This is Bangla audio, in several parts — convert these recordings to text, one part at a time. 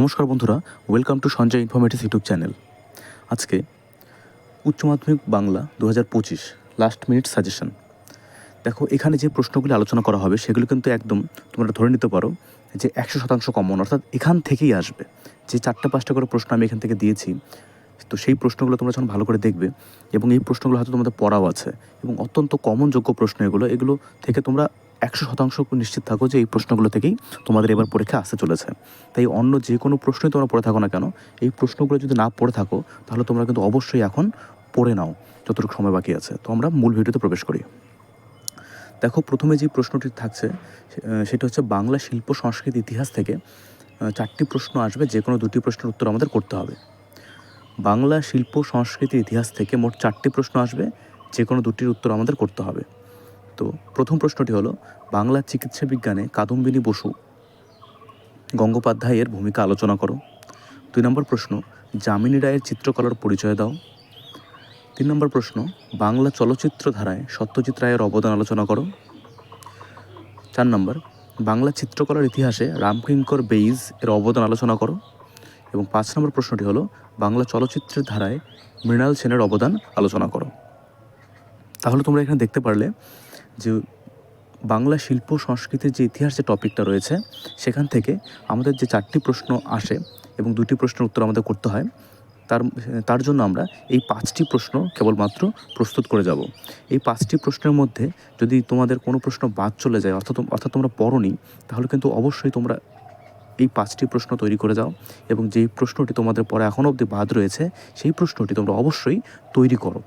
নমস্কার বন্ধুরা welcome to Sanjay informative YouTube channel. আজকে উচ্চ মাধ্যমিক বাংলা দু হাজার পঁচিশ লাস্ট মিনিট সাজেশন দেখো, এখানে যে প্রশ্নগুলি আলোচনা করা হবে, সেগুলো কিন্তু একদম তোমরা ধরে নিতে পারো যে একশো শতাংশ কমন অর্থাৎ এখান থেকেই আসবে। যে চারটে পাঁচটা করে প্রশ্ন আমি এখান থেকে দিয়েছি, তো সেই প্রশ্নগুলো তোমরা যখন ভালো করে দেখবে, এবং এই প্রশ্নগুলো হয়তো তোমাদের পড়াও আছে, এবং অত্যন্ত কমন যোগ্য প্রশ্ন এগুলো এগুলো থেকে তোমরা একশো শতাংশ নিশ্চিত থাকো যে এই প্রশ্নগুলো থেকেই তোমাদের এবার পরীক্ষা আসতে চলেছে। তাই অন্য যে কোনো প্রশ্নই তোমরা পড়ে থাকো না কেন, এই প্রশ্নগুলো যদি না পড়ে থাকো, তাহলে তোমরা কিন্তু অবশ্যই এখন পড়ে নাও যতটুকু সময় বাকি আছে। তো আমরা মূল ভিডিওতে প্রবেশ করি। দেখো, প্রথমে যে প্রশ্নটি থাকছে সেটা হচ্ছে বাংলা শিল্প সংস্কৃতি ইতিহাস থেকে চারটি প্রশ্ন আসবে, যে কোনো দুটি প্রশ্নের উত্তর আমাদের করতে হবে। বাংলা শিল্প সংস্কৃতি ইতিহাস থেকে মোট চারটি প্রশ্ন আসবে, যে কোনো দুটির উত্তর আমাদের করতে হবে। তো প্রথম প্রশ্নটি হলো, বাংলা চিকিৎসা বিজ্ঞানে কাদম্বিনী বসু গঙ্গোপাধ্যায়ের ভূমিকা আলোচনা করো। দুই নম্বর প্রশ্ন, যামিনী রায়ের চিত্রকলার পরিচয় দাও। তিন নম্বর প্রশ্ন, বাংলা চলচ্চিত্র ধারায় সত্যজিৎ রায়ের অবদান আলোচনা করো। চার নম্বর, বাংলা চিত্রকলার ইতিহাসে রামকিঙ্কর বেইজ এর অবদান আলোচনা করো। এবং পাঁচ নম্বর প্রশ্নটি হলো, বাংলা চলচ্চিত্রের ধারায় মৃণাল সেনের অবদান আলোচনা করো। তাহলে তোমরা এখানে দেখতে পারলে যে বাংলা শিল্প সংস্কৃতির যে ইতিহাস যে টপিকটা রয়েছে, সেখান থেকে আমাদের যে চারটি প্রশ্ন আসে এবং দুটি প্রশ্নের উত্তর আমাদের করতে হয়, তার তার জন্য আমরা এই পাঁচটি প্রশ্ন কেবলমাত্র প্রস্তুত করে যাব। এই পাঁচটি প্রশ্নের মধ্যে যদি তোমাদের কোনো প্রশ্ন বাদ চলে যায়, অর্থাৎ অর্থাৎ তোমরা পড়োনি, তাহলে কিন্তু অবশ্যই তোমরা এই পাঁচটি প্রশ্ন তৈরি করে যাও এবং যেই প্রশ্নটি তোমাদের পরে এখনও অবধি বাদ রয়েছে, সেই প্রশ্নটি তোমরা অবশ্যই তৈরি করো।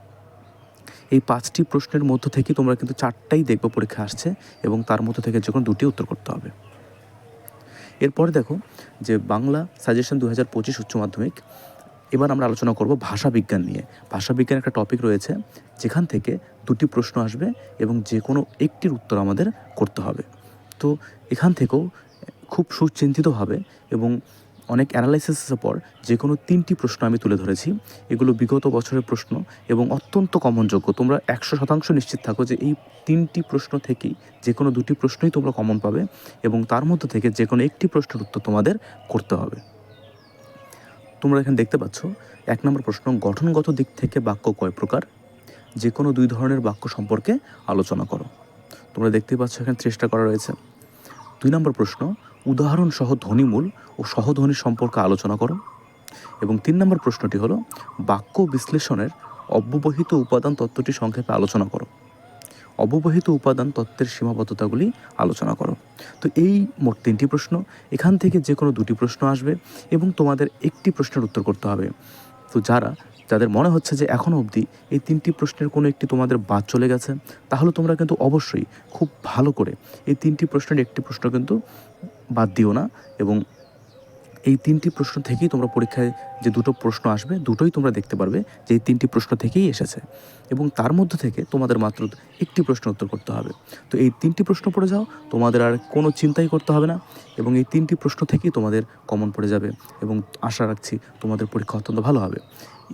এই পাঁচটি প্রশ্নের মধ্য থেকে তোমরা কিন্তু চারটাই দেখবে পরীক্ষা আসছে এবং তার মধ্য থেকে যে কোনো দুটি উত্তর করতে হবে। এরপরে দেখো যে বাংলা সাজেশন দু হাজার পঁচিশ উচ্চ মাধ্যমিক, এবার আমরা আলোচনা করব ভাষা বিজ্ঞান নিয়ে। ভাষা বিজ্ঞান একটা টপিক রয়েছে, যেখান থেকে দুটি প্রশ্ন আসবে এবং যে কোনো একটির উত্তর আমাদের করতে হবে। তো এখান থেকেও খুব সুচিন্তিতভাবে এবং অনেক অ্যানালাইসিসের পর যে কোনো তিনটি প্রশ্ন আমি তুলে ধরেছি। এগুলো বিগত বছরের প্রশ্ন এবং অত্যন্ত কমনযোগ্য তোমরা একশো শতাংশ নিশ্চিত থাকো যে এই তিনটি প্রশ্ন থেকেই যে কোনো দুটি প্রশ্নই তোমরা কমন পাবে এবং তার মধ্যে থেকে যে কোনো একটি প্রশ্নের উত্তর তোমাদের করতে হবে। তোমরা এখানে দেখতে পাচ্ছ, এক নম্বর প্রশ্ন, গঠনগত দিক থেকে বাক্য কয় প্রকার? যে কোনো দুই ধরনের বাক্য সম্পর্কে আলোচনা করো। তোমরা দেখতেই পাচ্ছ এখানে চেষ্টা করা রয়েছে। দুই নম্বর প্রশ্ন উদাহরণ সহ ধ্বনিমূল ও সহধ্বনি সম্পর্কে আলোচনা করো। এবং তিন নম্বর প্রশ্নটি হলো, বাক্য বিশ্লেষণের অব্যবহিত উপাদান তত্ত্বটি সংক্ষেপে আলোচনা করো। অব্যবহিত উপাদান তত্ত্বের সীমাবদ্ধতাগুলি আলোচনা করো। তো এই মোট তিনটি প্রশ্ন, এখান থেকে যে কোনো দুটি প্রশ্ন আসবে এবং তোমাদের একটি প্রশ্নের উত্তর করতে হবে। তো যারা, যাদের মনে হচ্ছে যে এখনও অবধি এই তিনটি প্রশ্নের কোনো একটি তোমাদের বাদ চলে গেছে, তাহলে তোমরা কিন্তু অবশ্যই খুব ভালো করে এই তিনটি প্রশ্নের একটি প্রশ্ন কিন্তু বাদ দিও না এবং এই তিনটি প্রশ্ন থেকেই তোমরা পরীক্ষায় যে দুটো প্রশ্ন আসবে, দুটোই তোমরা দেখতে পারবে যে এই তিনটি প্রশ্ন থেকেই এসেছে। এবং তার মধ্যে থেকে তোমাদের মাত্র একটি প্রশ্ন উত্তর করতে হবে। তো এই তিনটি প্রশ্ন পড়ে যাও, তোমাদের আর কোনো চিন্তাই করতে হবে না এবং এই তিনটি প্রশ্ন থেকেই তোমাদের কমন পড়ে যাবে এবং আশা রাখছি তোমাদের পরীক্ষা অত্যন্ত ভালো হবে।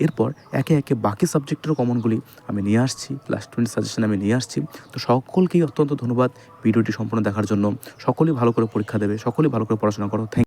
এরপর একে একে বাকি সাবজেক্টেরও কমনগুলি আমি নিয়ে আসছি লাস্ট মিনিট সাজেশন আমি নিয়ে আসছি। তো সকলকেই অত্যন্ত ধন্যবাদ ভিডিওটি সম্পূর্ণ দেখার জন্য। সকলেই ভালো করে পরীক্ষা দেবে, সকলেই ভালো করে পড়াশোনা করো। থ্যাংক